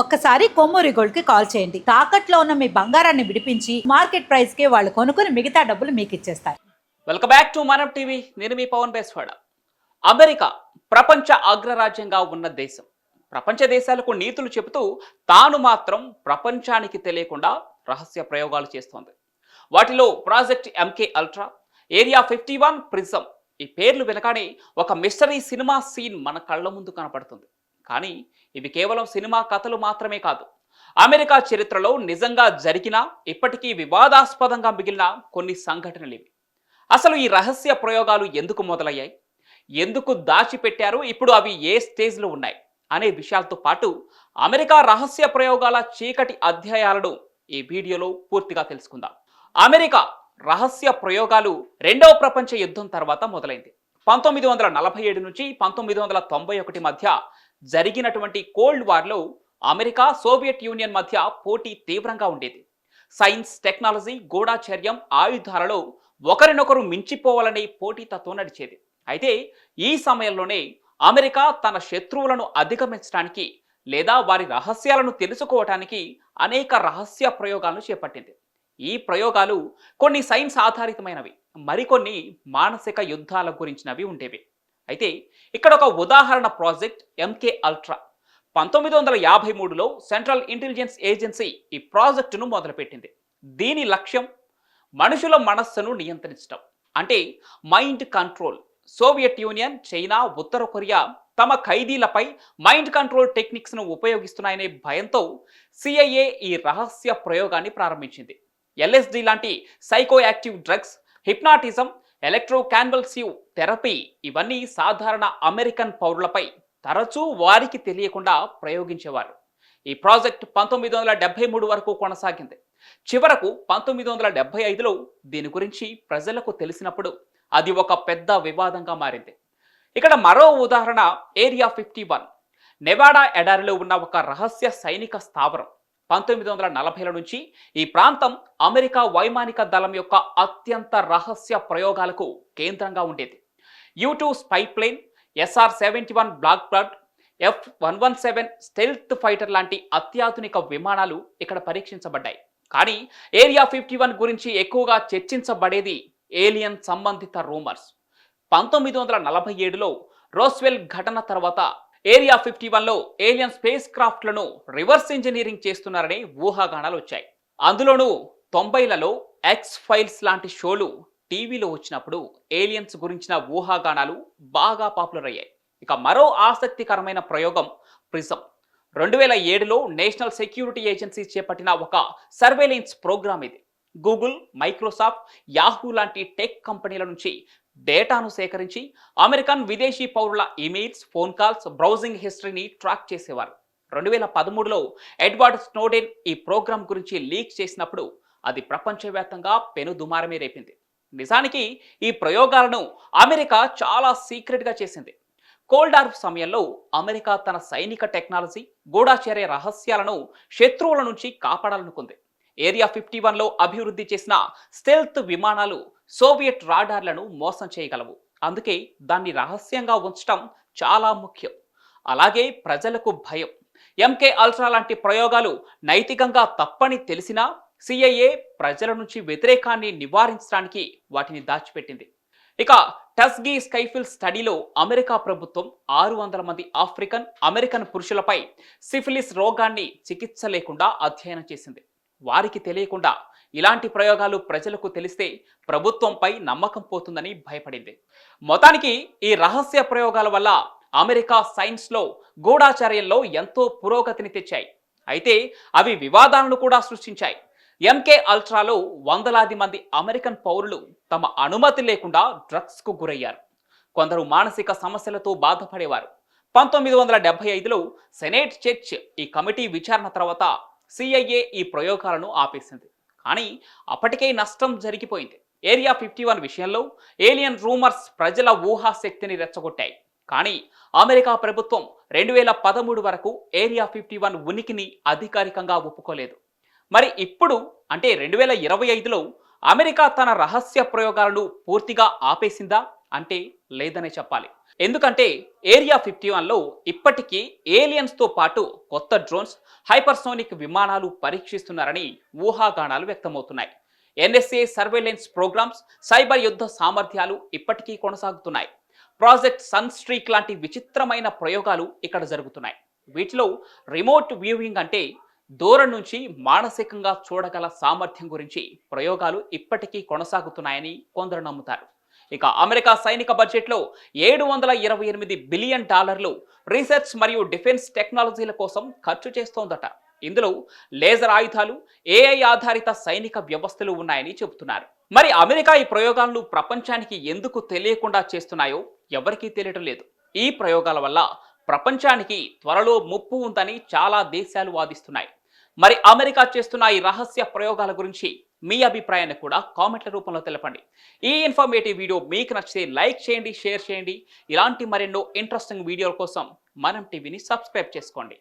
ఒక్కసారి కొమ్మూరి గోల్డ్కి కాల్ చేయండి. తాకట్లో ఉన్న మీ బంగారాన్ని విడిపించి మార్కెట్ ప్రైస్కి వాళ్ళు కొనుక్కుని మిగతా డబ్బులు మీకు ఇచ్చేస్తారు. వెల్కమ్ బ్యాక్ టు మనం టీవీ నేను మీ పవన్ బేస్వాడ. అమెరికా ప్రపంచ అగ్రరాజ్యంగా ఉన్న దేశం. ప్రపంచ దేశాలకు నీతులు చెబుతూ తాను మాత్రం ప్రపంచానికి తెలియకుండా రహస్య ప్రయోగాలు చేస్తోంది. వాటిలో project MK ultra area fifty one prism ఈ పేర్లు వినగానే ఒక మిస్టరీ సినిమా సీన్ మన కళ్ళ ముందు కనపడుతుంది. కానీ ఇవి కేవలం సినిమా కథలు మాత్రమే కాదు. అమెరికా చరిత్రలో నిజంగా జరిగిన ఇప్పటికీ వివాదాస్పదంగా మిగిలిన కొన్ని సంఘటనలు ఇవి. అసలు ఈ రహస్య ప్రయోగాలు ఎందుకు మొదలయ్యాయి? ఎందుకు దాచిపెట్టారు? ఇప్పుడు అవి ఏ స్టేజ్లో ఉన్నాయి? అనే విషయాలతో పాటు అమెరికా రహస్య ప్రయోగాల చీకటి అధ్యాయాలను ఈ వీడియోలో పూర్తిగా తెలుసుకుందాం. అమెరికా రహస్య ప్రయోగాలు రెండవ ప్రపంచ యుద్ధం తర్వాత మొదలైంది. పంతొమ్మిది వందల నలభై ఏడు నుంచి పంతొమ్మిది వందల తొంభై ఒకటి మధ్య జరిగినటువంటి కోల్డ్ వార్లో అమెరికా సోవియట్ యూనియన్ మధ్య పోటీ తీవ్రంగా ఉండేది. సైన్స్ టెక్నాలజీ గూఢాచర్యం ఆయుధాలలో ఒకరినొకరు మించిపోవాలనే పోటీతత్వం నడిచేది. అయితే ఈ సమయంలోనే అమెరికా తన శత్రువులను అధిగమించడానికి లేదా వారి రహస్యాలను తెలుసుకోవటానికి అనేక రహస్య ప్రయోగాలను చేపట్టింది. ఈ ప్రయోగాలు కొన్ని సైన్స్ ఆధారితమైనవి మరికొన్ని మానసిక యుద్ధాల గురించినవి ఉండేవి. అయితే ఇక్కడ ఒక ఉదాహరణ ప్రాజెక్ట్ ఎంకే అల్ట్రా పంతొమ్మిది వందల యాభై మూడులో సెంట్రల్ ఇంటెలిజెన్స్ ఏజెన్సీ ఈ ప్రాజెక్టును మొదలుపెట్టింది. దీని లక్ష్యం మనుషుల మనస్సును నియంత్రించడం. అంటే mind control Soviet Union China ఉత్తర కొరియా తమ ఖైదీలపై మైండ్ కంట్రోల్ టెక్నిక్స్ను ఉపయోగిస్తున్నాయనే భయంతో సిఐఏ ఈ రహస్య ప్రయోగాన్ని ప్రారంభించింది. ఎల్ఎస్డి లాంటి psychoactive drugs hypnotism electroconvulsive therapy ఇవన్నీ సాధారణ అమెరికన్ పౌరులపై తరచూ వారికి తెలియకుండా ప్రయోగించేవారు. ఈ ప్రాజెక్ట్ పంతొమ్మిది వందల డెబ్బై మూడు వరకు కొనసాగింది. చివరకు పంతొమ్మిది వందల డెబ్బై ఐదులో దీని గురించి ప్రజలకు తెలిసినప్పుడు అది ఒక పెద్ద వివాదంగా మారింది. ఇక్కడ మరో ఉదాహరణ ఏరియా ఫిఫ్టీ వన్. నెవాడా ఎడారిలో ఉన్న ఒక రహస్య సైనిక స్థావరం. పంతొమ్మిది వందల నలభైల నుంచి ఈ ప్రాంతం అమెరికా వైమానిక దళం యొక్క అత్యంత రహస్య ప్రయోగాలకు కేంద్రంగా ఉండేది. U two spy plane SR seventy one blackbird F one one seven stealth fighter లాంటి అత్యాధునిక విమానాలు ఇక్కడ పరీక్షించబడ్డాయి. కానీ ఏరియా ఫిఫ్టీ వన్ గురించి ఎక్కువగా చర్చించబడేది ఏలియన్ సంబంధిత రూమర్స్. పంతొమ్మిది వందల నలభై ఏడులో రోస్వెల్ ఘటన తర్వాత ఏరియా ఫిఫ్టీ వన్లో ఏలియన్ స్పేస్ క్రాఫ్ట్లను రివర్స్ ఇంజనీరింగ్ చేస్తున్నారనే ఊహాగానాలు వచ్చాయి. అందులోనూ తొంభైలలో ఎక్స్ ఫైల్స్ లాంటి షోలు టీవీలో వచ్చినప్పుడు ఏలియన్స్ గురించిన ఊహాగానాలు బాగా పాపులర్ అయ్యాయి. ఇక మరో ఆసక్తికరమైన ప్రయోగం ప్రిజం. రెండు వేల ఏడులో నేషనల్ సెక్యూరిటీ ఏజెన్సీ చేపట్టిన ఒక సర్వేలెన్స్ ప్రోగ్రామ్ ఇది. గూగుల్ మైక్రోసాఫ్ట్ యాహూ లాంటి టెక్ కంపెనీల నుంచి డేటాను సేకరించి అమెరికన్ విదేశీ పౌరుల ఇమెయిల్స్ ఫోన్ కాల్స్ బ్రౌజింగ్ హిస్టరీని ట్రాక్ చేసేవారు. రెండు వేల పదమూడులో ఎడ్వర్డ్ స్నోడెన్ ఈ ప్రోగ్రాం గురించి లీక్ చేసినప్పుడు అది ప్రపంచవ్యాప్తంగా పెను దుమారమే రేపింది. నిజానికి ఈ ప్రయోగాలను అమెరికా చాలా సీక్రెట్గా చేసింది. కోల్డార్ఫ్ సమయంలో అమెరికా తన సైనిక టెక్నాలజీ గూఢాచర్య రహస్యాలను శత్రువుల నుంచి కాపాడాలనుకుంది. ఏరియా ఫిఫ్టీ వన్లో అభివృద్ధి చేసిన స్టెల్త్ విమానాలు సోవియట్ రాడార్లను మోసం చేయగలవు. అందుకే దాన్ని రహస్యంగా ఉంచడం చాలా ముఖ్యం. అలాగే ప్రజలకు భయం. ఎంకే అల్ట్రా లాంటి ప్రయోగాలు నైతికంగా తప్పని తెలిసినా సిఐఏ ప్రజల నుంచి వ్యతిరేకాన్ని నివారించడానికి వాటిని దాచిపెట్టింది. ఇక టస్గీ స్కైఫిల్ స్టడీలో అమెరికా ప్రభుత్వం ఆరు వందల మంది ఆఫ్రికన్ అమెరికన్ పురుషులపై సిఫిలిస్ రోగాన్ని చికిత్స లేకుండా అధ్యయనం చేసింది. వారికి తెలియకుండా ఇలాంటి ప్రయోగాలు ప్రజలకు తెలిస్తే ప్రభుత్వంపై నమ్మకం పోతుందని భయపడింది. మొత్తానికి ఈ రహస్య ప్రయోగాల వల్ల అమెరికా సైన్స్లో గూఢాచార్యంలో ఎంతో పురోగతిని తెచ్చాయి. అయితే అవి వివాదాలను కూడా సృష్టించాయి. ఎంకే అల్ట్రాలో వందలాది మంది అమెరికన్ పౌరులు తమ అనుమతి లేకుండా డ్రగ్స్కు గురయ్యారు. కొందరు మానసిక సమస్యలతో బాధపడేవారు. పంతొమ్మిది వందల డెబ్బై ఐదులో సెనేట్ చర్చ్ ఈ కమిటీ విచారణ తర్వాత సిఐఏ ఈ ప్రయోగాలను ఆపేసింది. కానీ అప్పటికే నష్టం జరిగిపోయింది. ఏరియా ఫిఫ్టీ వన్ విషయంలో ఏలియన్ రూమర్స్ ప్రజల ఊహాశక్తిని రెచ్చగొట్టాయి. కానీ అమెరికా ప్రభుత్వం రెండు వేల పదమూడు వరకు ఏరియా ఫిఫ్టీ వన్ ఉనికిని అధికారికంగా ఒప్పుకోలేదు. మరి ఇప్పుడు అంటే రెండు వేల ఇరవై ఐదులో అమెరికా తన రహస్య ప్రయోగాలను పూర్తిగా ఆపేసిందా? అంటే లేదనే చెప్పాలి. ఎందుకంటే ఏరియా ఫిఫ్టీ వన్లో ఇప్పటికీ ఏలియన్స్తో పాటు కొత్త డ్రోన్స్ హైపర్సోనిక్ విమానాలు పరీక్షిస్తున్నారని ఊహాగానాలు వ్యక్తమవుతున్నాయి. ఎన్ఎస్ఏ సర్వేలెన్స్ ప్రోగ్రామ్స్ సైబర్ యుద్ధ సామర్థ్యాలు ఇప్పటికీ కొనసాగుతున్నాయి. ప్రాజెక్ట్ సన్ స్ట్రీక్ లాంటి విచిత్రమైన ప్రయోగాలు ఇక్కడ జరుగుతున్నాయి. వీటిలో రిమోట్ వ్యూవింగ్ అంటే దూరం నుంచి మానసికంగా చూడగల సామర్థ్యం గురించి ప్రయోగాలు ఇప్పటికీ కొనసాగుతున్నాయని కొందరు నమ్ముతారు. ఇక అమెరికా సైనిక బడ్జెట్లో ఏడు వందల ఇరవై ఎనిమిది బిలియన్ డాలర్లు రీసెర్చ్ మరియు డిఫెన్స్ టెక్నాలజీల కోసం ఖర్చు చేస్తోందట. ఇందులో లేజర్ ఆయుధాలు ఏఐ ఆధారిత సైనిక వ్యవస్థలు ఉన్నాయని చెబుతున్నారు. మరి అమెరికా ఈ ప్రయోగాలను ప్రపంచానికి ఎందుకు తెలియకుండా చేస్తున్నాయో ఎవరికీ తెలియటం లేదు. ఈ ప్రయోగాల వల్ల ప్రపంచానికి త్వరలో ముప్పు ఉందని చాలా దేశాలు వాదిస్తున్నాయి. మరి అమెరికా చేస్తున్న ఈ రహస్య ప్రయోగాల గురించి మీ అభిప్రాయాన్ని కూడా కామెంట్ల రూపంలో తెలపండి. ఈ ఇన్ఫర్మేటివ్ వీడియో మీకు నచ్చితే లైక్ చేయండి షేర్ చేయండి. ఇలాంటి మరెన్నో ఇంట్రెస్టింగ్ వీడియోల కోసం మనం టీవీని సబ్స్క్రైబ్ చేసుకోండి.